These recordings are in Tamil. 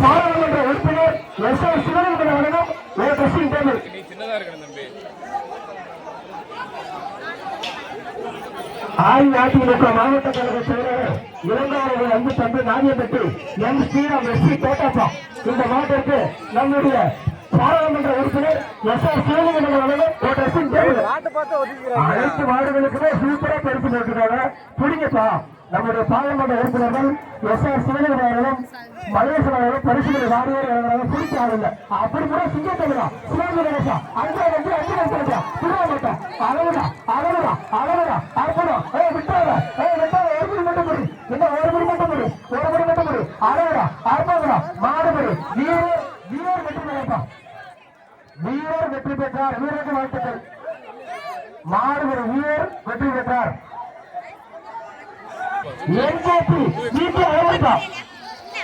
பாராளுமன்ற உறுப்பினர் எஸ் ஆர் சிவலிங்கம் அவர்களும் ஒரு ட்ரெஸ்ஸிங் டேபிள் அஇஅதிமுக மாவட்ட கழக செயலாளர் இளங்காவர்கள் அன்பு தம்பி Nariyappatti M. Sriram S. C. Thottappa இந்த மாவட்டத்திற்கு நம்முடைய பாராளுமன்ற உறுப்பினர் எஸ். ஆர். சிவலிங்கம் அவர்களும் ஒரு ட்ரெஸ்ஸிங் டேபிள் அனைத்து வார்டுகளுக்குமே சூப்பரா பெருசு போட்டுருக்காங்க. புரியுங்கப்பா நம்முடைய பாராளுமன்ற உறுப்பினர்கள் எஸ். ஆர். சிவலிங்கம் அவர்களும் மகேசன் அவர்களும் பரிசுகளை வாரியார் அவர்களாக பிடிக்க ஆகல அப்படி கூட சிங்கத்தமிழா சிவாஜி கணேசா. அஞ்சு அஞ்சு அஞ்சு லட்சம் திருவாமட்டா அழகுடா அழகுடா அழகுடா அற்புதம். ஏ விட்டாத ஏ விட்டாத ஒரு மணி மட்டும் முடி என்ன ஒரு மணி மட்டும் முடி ஒரு மணி மட்டும் முடி அழகுடா அற்புதம் மாடுபடி வீரர் வீரர் வெற்றி பெறப்பா வீரர் வெற்றி பெற்றார். வீரருக்கு வாழ்த்துக்கள். மாடுபடி வீரர் வெற்றி பெற்றார். என்ஜேபி வீட்டு அழகா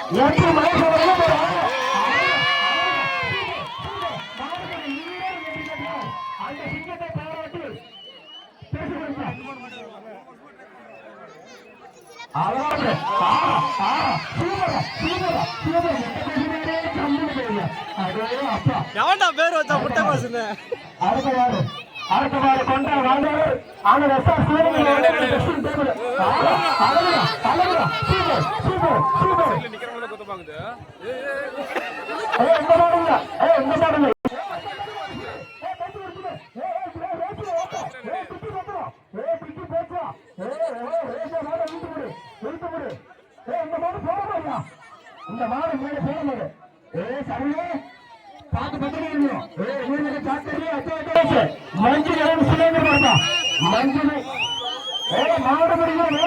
எட்டு ஒரு. அந்த சிங்கத்தை பாராட்டி எவன்டா பேர் வச்சா முட்டை கோசுன்னு அடுத்தவாறு அடுத்தவாறு கொண்ட வாழ்ந்தவர் ஆனால் எஸ் ஆர் சிவலிங்கம் அழகுடா அழகுடா சூப்பர் சூப்பர் சூப்பர் இல்ல நிக்கிறவங்கள இந்த மாடுங்க இந்த மாடுங்க இந்த மாடு மேல போட மாடு ஏ சரியே பாத்து பத்திரிக்கை ஏ வீட்டுக்கு சாத்தரி அச்சே மஞ்சு மஞ்சள் மஞ்சு முடியும்